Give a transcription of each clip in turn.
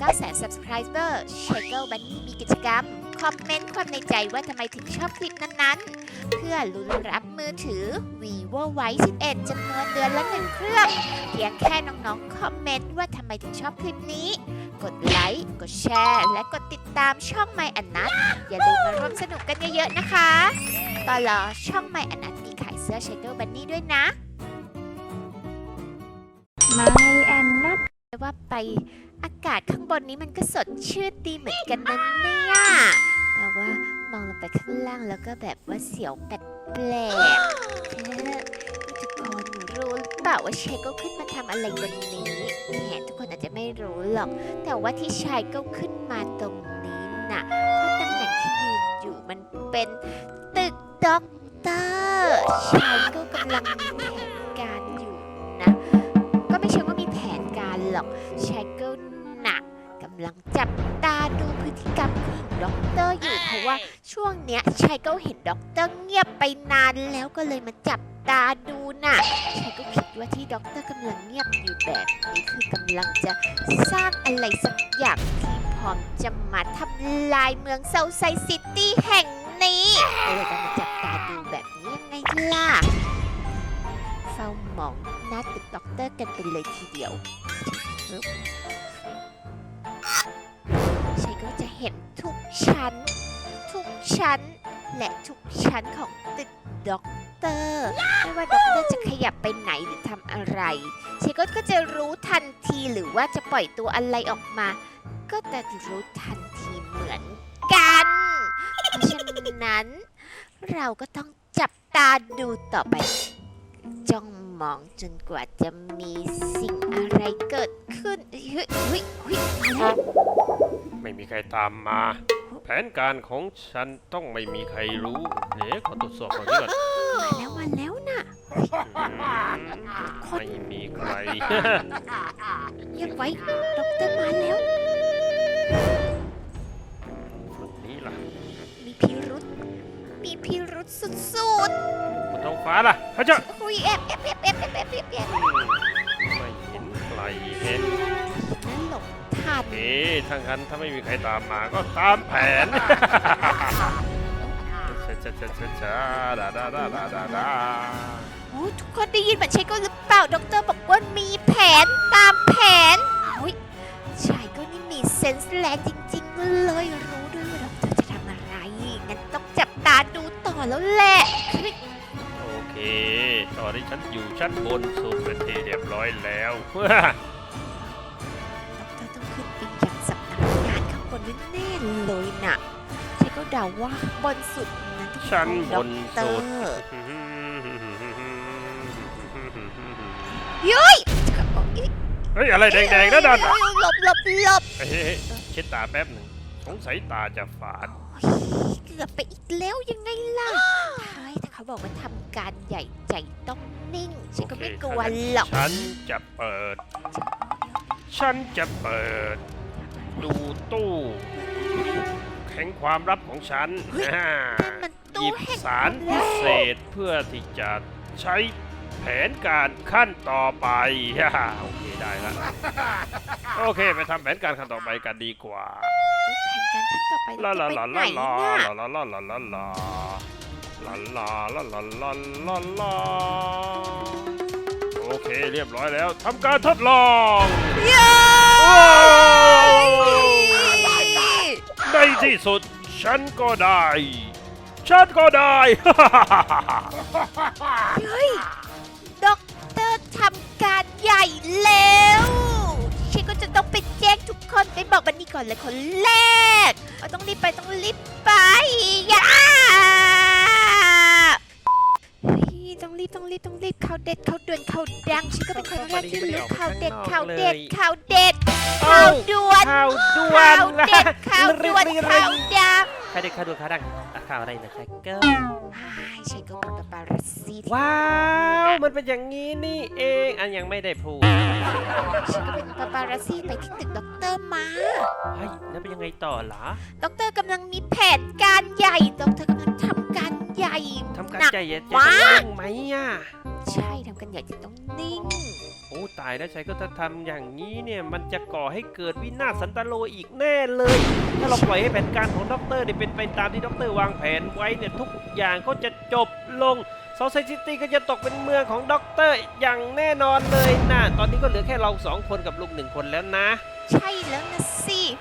9แสน subscriber s h a k e Bunny มีกิจกรรม คอมเมนต์ความในใจว่าทำไมถึงชอบคลิปนั้นๆ เพื่อลุ้นรับมือถือ vivo y 11จำนวนเดือนละหนึ่งเครื่อง เพียงแค่น้องๆ คอมเมนต์ว่าทำไมถึงชอบคลิปนี้ กดไลค์ กดแชร์ และกดติดตามช่อง My อันนัทอย่าลืมมาร่วมสนุกกันเยอะๆนะคะตอนรอช่อง My อันนัทมีขายเสื้อ s h a k e Bunny ด้วยนะไม่แอนนัทว่าไป อากาศข้างบนนี้มันก็สดชื่นดีเหมือนกันนะเนี่ย แต่ว่ามองลงไปข้างล่างแล้วก็แบบว่าเสียวแปลกๆเอ๊ะทุกคนรู้หรือเปล่าว่าชายก็ขึ้นมาทำอะไรบนนี้แหมทุกคนอาจจะไม่รู้หรอก แต่ว่าที่ชายก็ขึ้นมาตรงนี้น่ะเพราะตำแหน่งที่ยืนอยู่มันเป็นตึกด็อกเตอร์ชายก็กำลังมีแผนการอยู่นะ ก็ไม่เชิงว่ามีแผนการหรอกชายำลังจับตาดูพฤติกรรมของด็อกเตอร์อยู่เพราะว่าช่วงเนี้ยชายก็เห็นด็อกเตอร์เงียบไปนานแล้วก็เลยมาจับตาดูน่ะชายก็คิดว่าที่ด็อกเตอร์กำลังเงียบอยู่แบบนี้คือกำลังจะสร้างอะไรสักอย่างที่พร้อมจะมาทำลายเมืองเซาไซซิตี้แห่งนี้ก็เลยต้องมาจับตาดูแบบนี้ยังไงล่ะเฝ้ามองหน้าตึกด็อกเตอร์กันไปเลยทีเดียว็จะเห็นทุกชั้น ทุกชั้น และทุกชั้นของตึกด็อกเตอร์ไม่ว่าด็อกเตอร์จะขยับไปไหนหรือทำอะไรเชัยก็ก็จะรู้ทันทีหรือว่าจะปล่อยตัวอะไรออกมา ก็จะรู้ทันทีเหมือนกันเพราะฉะนั้น เราก็ต้องจับตาดูต่อไป จ้องมองจนกว่าจะมีสิ่งอะไรเกิดขึ้นเฮ้ยเฮ้ยเฮ้ย ไม่มีใครตามมา แผนการของฉันต้องไม่มีใครรู้เดี๋ยวขอตรวจสอบก่อนดีกว่ามาแล้ววันแล้วน่ะ ไม่มีใคร เงียบไว้ด็อกเตอร์มาแล้วคนนี้ล่ะมีพิรุษมีพิรุษสุดๆบนท้องฟ้าล่ะพระเจ้าอุ้ยแอบแอบแอบแอบแอบแอบแอบไม่เห็นใครเห็น ทันเอ๊ะทางนั้นถ้าไม่มีใครตามมาก็ตามแผนช้าช้าช้าช้าช้าดาดาดาดาดาดาโอ้ทุกคนได้ยินเหมือนใช่ก็หรือเปล่าด็อกเตอร์บอกว่ามีแผนตามแผนโอ้ยชายก็นี่มีเซนส์แรงจริง ๆ เลยรู้ด้วยว่าด็อกเตอร์จะทำอะไรงั้นต้องจับตาดูต่อแล้วแหละโอเค ตอนนี้ฉันอยู่ชั้นบนสุดเป็นที่เรียบร้อยแล้ว นแน่ๆเลยน่ะใช่ก็เดาว่าบนสุดนั้นต้องชั้นบนเตอสุดร์ยุ้ยเฮ้ย อะไรแดงๆนะดันหลบหลบหลบเฮ้ยเฮ้ยเฮ้ยเช็ดตาแป๊บหนึ่งสงสัยตาจะฝาด โอ้ยเกือบไปอีกแล้วยังไงล่ะเฮ้ยแต่เขาบอกว่าทำการใหญ่ใจต้องนิ่ง ฉันก็ไม่กลัวหรอก ฉันจะเปิด ฉันจะเปิด ดูตู้ แห่งความลับของฉันอ่านั่นมันหตู้ยิบแห่ง สารพิเศษเพื่อที่จะใช้แผนการขั้นต่อไปฮ่าโอเคได้ละ โอเค ไปทำแผนการขั้นต่อไปกันดีกว่าแผนการขั้นต่อไปลาเราลาจะไปลาไหนลาลาน่ะลาลาลาลาลาลาลาลาลาลาลาลาโอเคเรียบร้อยแล้วทำการทดลอง เย้ ในที่สุด ฉันก็ได้ ฉันก็ได้ เฮ้ยด็อกเตอร์ทำการใหญ่แล้ว ฉันก็จะต้องไปแจ้งทุกคนไปบอกบันนี่ก่อนเลยคนแรกเอาต้องรีบไปต้องรีบไปอย่าเฮ้ยต้องรีบต้องรีบต้องรีบข่าเด็ดเขาวด่วนข่าดังฉันก็เป็นคนแรกที่รู้เขาเด็ดเขาเด็ดเขาเด็ด ข่าวด่วนข่าวด่วข่านวเด็ดข่าวด่วนข่าวดังข่าวเด็ดข่าวด่วนข่าวดังอะข่าวอะไรนะแคคเกิลใช่ฉันก็เป็นปาปารัสซี่ที่ว้าว มันเป็นอย่างนี้นี่เอง อันยังไม่ได้พูดฉันก็เป็นปาปารัสซี่ไปที่ตึกด็อกเตอร์มาเฮ้ยแล้วเป็นยังไงต่อล่ะด็อกเตอร์กำลังมีแผนการใหญ่ด็อกเตอร์กำลังทำการใหญ่ทำการหนักใจเย็นใจมากต้องนิ่งไหมอะใช่ทำการใหญ่จะต้องนิ่ง โอ้ตายแล้วชัยก็ถ้าทำอย่างนี้เนี่ยมันจะก่อให้เกิดวินาศสันตโลอีกแน่เลย ถ้าเราปล่อยให้แผนการของด็อกเตอร์เนี่ยเป็นไปตามที่ด็อกเตอร์วางแผนไว้เนี่ยทุกอย่างก็จะจบลงซาวเซิตี้ก็จะตกเป็นเมืองของด็อกเตอร์อย่างแน่นอนเลยนะตอนนี้ก็เหลือแค่เราสองคนกับลุงหนึ่งคนแล้วนะ ใช่แล้วนะ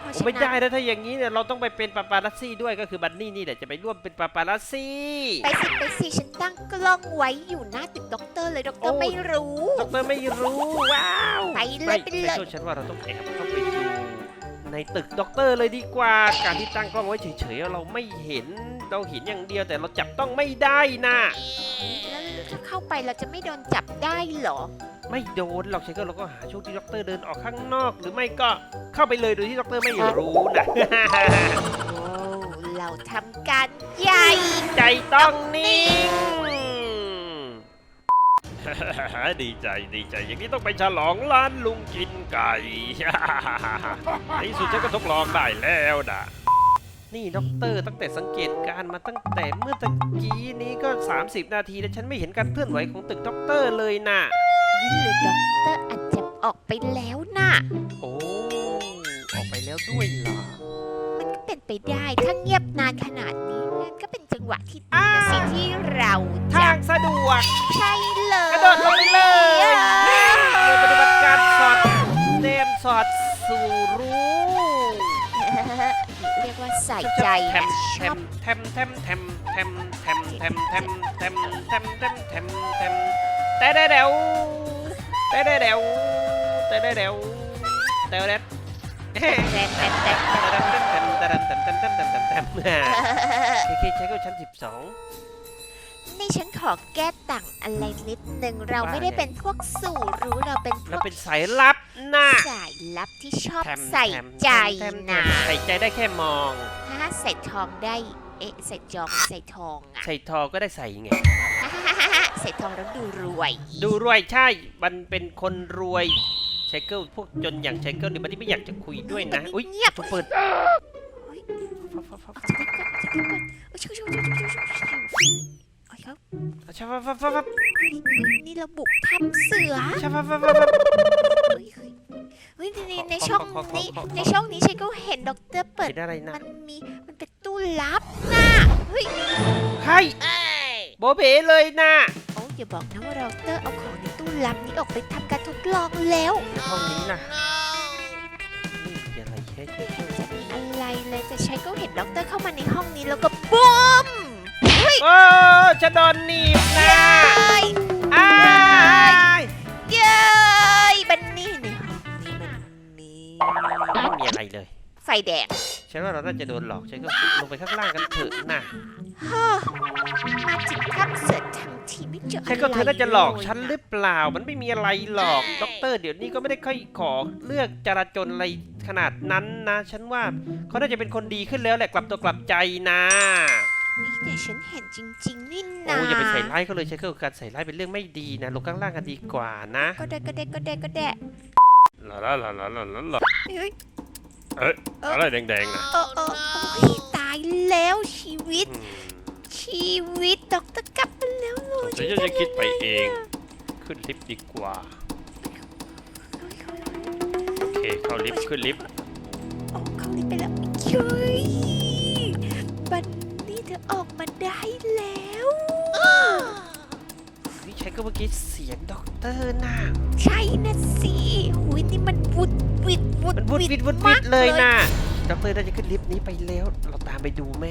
เพราะฉะไม่นั้นได้นะถ้าอย่างนี้เนี่ยเราต้องไปเป็นปาปารัสซี่ด้วยก็คือบันนี่นี่แหละจะไปร่วมเป็นปาปารัสซี่ ไปสิไปสิฉันตั้งกล้องไว้อยู่หน้าตึกด็อกเตอร์เลยด็อกเตอร์โอ้ ไม่รู้ด็อกเตอร์ไม่รู้ว้าวไปเลยไปเลยม่ม่ฉันว่าเราต้องแอบเข้าไปดูในตึกด็อกเตอร์เลยดีกว่า การที่ตั้งกล้องไว้เฉยๆเราไม่เห็นเราเห็นอย่างเดียวแต่เราจับต้องไม่ได้นะแล้วถ้าเข้าไปเราจะไม่โดนจับได้เหรอ ไม่โดนหรอกใช่ก็เราก็หาช่วงที่ด็อกเตอร์เดินออกข้างนอก หรือไม่ก็เข้าไปเลยโดยที่ด็อกเตอร์ไม่รู้นะ โอ้เราทำการใหญ่ ใจต้องนิ่ง ดีใจดีใจ อย่างนี้ต้องไปฉลองร้านลุงกินไก่ ในที่สุดฉันก็ทดลองได้แล้วนะนี่ด็อกเตอร์ตั้งแต่สังเกตการณ์มาตั้งแต่เมื่อตะกี้นี้ก็ 30 นาที แล้วฉันไม่เห็นการเคลื่อนไหวของตึกด็อกเตอร์เลยนะ นี่หรือด็อกเตอร์อาจจะออกไปแล้วน่ะ โอ้ ออกไปแล้วด้วยเหรอ มันก็เป็นไปได้ถ้าเงียบนานขนาดนี้นั่นก็เป็นจังหวะที่ดีนะสิที่เราจะทางสะดวก ใช่เลย กระโดดลงไปเลยปฏิบัติการสอดเนมสอดสู่รู้เรียกว่าใส่ใจแทมนะชแทอบมแทมแทมแทมแทมแทมแทมแทมแทมแทมแทมแทมแทม แต่เดวแต่เดวแต่เดวแต่เดวแทนแทนแทนแทนเคเคใช้ก็ชั้นนี่ฉันขอแก้ต่างอะไรนิดนึงเราไม่ได้เป็นพวกสู่รู้เราเป็นพ12เราวกเป็นสายลับนะสายลับที่ชอบแถมใส่แถมใจแถมแถนะมใส่ใจได้แค่มองถ้าใส่ทองได้ เอ๊ะใส่จองใส่ทองอะใส่ทองก็ได้ใส่ไง ใส่ทองแล้วดูรวยดูรวยใช่ มันเป็นคนรวยไชเกิลพวกจนอย่างไชเกิลเนี่ยมันไม่อยากจะคุยด้วยนะ อุ้ยเงียบถูกเปิดเฮ้ยออกจากนั้นก่อนออกจากนั้นก่อนเอ้ยชิวชิวชิวชิวชิวชิวโอ้ยครับชาฟับฟับฟับฟับเฮ้ยเฮ้ยนี่เราบุกถ้ำเสือชาฟับฟับฟับฟับ ในในช่องนี้ในช่องนี้ฉันก็เห็นด็อกเตอร์เปิดเป็นอะไรนะ มันมีมันเป็นตู้ลับน่ะเฮ้ยใครโบเบเลยนะโอ้อย่าบอกนะว่าด็อกเตอร์เอาของในตู้ลับนี้ออกไปทำการทดลองแล้วห้องนี้นะนี่มีอะไรแค่ไม่เห็นจะมีอะไรเลยแต่ฉันก็เห็นด็อกเตอร์เข้ามาในห้องนี้แล้วก็บุ้มโอ้จะโดนหนีบนะ ไฟแดงฉันว่าเราน่าจะโดนหลอกฉันก็ลงไปข้างล่างกันเถอะนะฮ่ามาถึงถ้ำเสือทั้งทีไม่เจออะไรฉันก็เธอน่าจะหลอกฉันหเลยรือเปล่า มันไม่มีอะไรหรอกด็อกเตอร์เดี๋ยวนี้ก็ไม่ได้ค่อยขอเลือกจราจรอะไรขนาดนั้นนะ ฉันว่าเขาน่าจะเป็นคนดีขึ้นแล้วแหละกลับตัวกลับใจนะนี่แต่ฉันเห็นจริงๆนี่นะโอ้อย่าไปใส่ร้ายเขาเลยใช้เกิลการใส่ร้ายเป็นเรื่องไม่ดีนะลงข้างล่างกันดีกว่านะ ก็ได้ก็ได้ก็ได้ก็ได้ลาลาลาลาลาลาลาเฮ้ย เอ้ยอะไรแดงๆนะเออเออโอ้ยตายแล้วชีวิตชีวิตด็อกเตอร์กลับมาแล้วเลยฉันจะคิดไปเอง ขึ้นลิฟต์ดีกว่า โอเค เข้าลิฟต์ขึ้นลิฟต์ออกเขานี่ไปแล้วเฮ้ยบันนี่เธอออกมาได้ ก็เมื่อกี้เสียงด็อกเตอร์น่ะ ใช่นะสิหุยนี่มันวุดวิดวุดมันวุดวิดวุดวิมาดกเลยน่ะด็อกเตอร์น่าจะขึ้นลิฟต์นี้ไปแล้ว เราตามไปดูไหม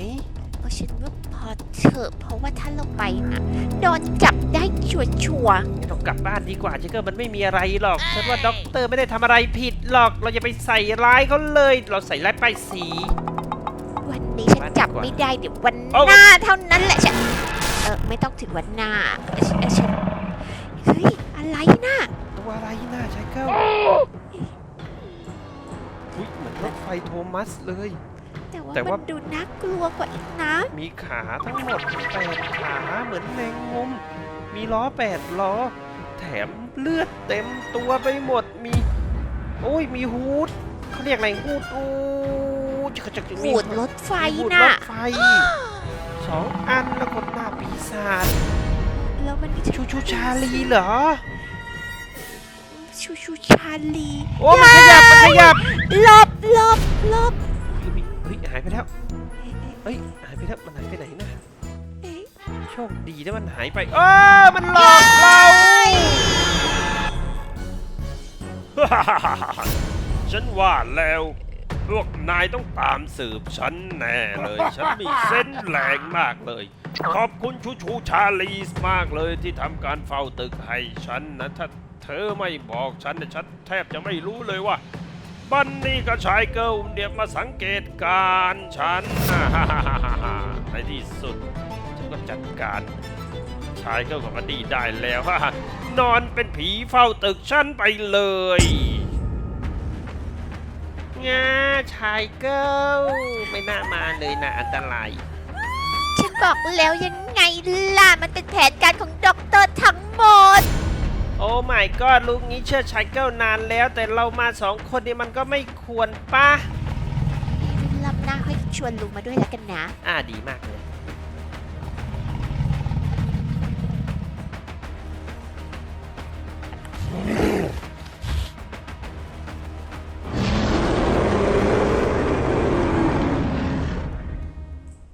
เออฉันว่าพอเถอะเพราะว่าถ้าเราไปนะโดนจับได้ชัวชัวร์งั้นเรากลับบ้านดีกว่าใช่ก็มันไม่มีอะไรหรอกฉันว่าด็อกเตอร์ไม่ได้ทำอะไรผิดหรอก เราอย่าไปใส่ร้ายเขาเลย เราใส่ร้ายป้ายสีๆวันนี้ฉันบ้านดีกว่าจับไม่ได้เดี๋ยววันเอาหน้าเท่านั้นแหละฉันเออไม่ต้องถึงวันหน้าเอ่อเอ่อฉัน เฮ้ย อะไรน่ะตัวอะไรน่ะใช้เกิลอุ๊ยเหมือนรถไฟโทมัสเลย แต่ว่าแต่ว่ามันดูน่ากลัวกว่าอีกนะ มีขาทั้งหมดแปดขาเหมือนแมงมุม มีล้อแปดล้อ แถมเลือดเต็มตัวไปหมด มี โอ้ย มีฮูดเขาเรียกอะไรฮูดอู้จะจะจะมีหูดรถไฟมีฮูดรน่ะ ถไฟสองอันแล้วก็หน้าปีศาจ แล้วมันชูชูชาลีเหรอ ชูชูชาลีโอ้มันขยับมันขยับหลบหลบหลบเฮ้ยหายไปแล้วเฮ้ยหายไปแล้วมันหายไปไหนนะเอ๊ะโชคดีนะมันหายไปเออมันหลอกเราฉันว่าแล้วพวกนายต้องตามสืบฉันแน่เลย ฉันมีเส้นส์แรงมากเลย ขอบคุณชูชูชาลีสมากเลยที่ทำการเฝ้าตึกให้ฉันนะถ้าเธอไม่บอกฉันนี่ยฉันแทบจะไม่รู้เลยว่า บันนี่กับชายเกิลเนี่ยมาสังเกตการ์ฉันในที่สุดฉันก็จัดการ ชายเกิลกับบันนี่ได้แล้วนอนเป็นผีเฝ้าตึกฉันไปเลยงาชายเกิลไม่น่ามาเลยนะอันตราย บอกแล้วยังไงล่ะ มันเป็นแผนการของด็อกเตอร์ทั้งหมด โอ้ไม่ก็ลุงนี้เชื่อชัยก็นานแล้ว แต่เรามาสองคนนี่มันก็ไม่ควรปะรับหน้าค่อยชวนลุงมาด้วยแล้วกันนะ อ่าดีมากเลย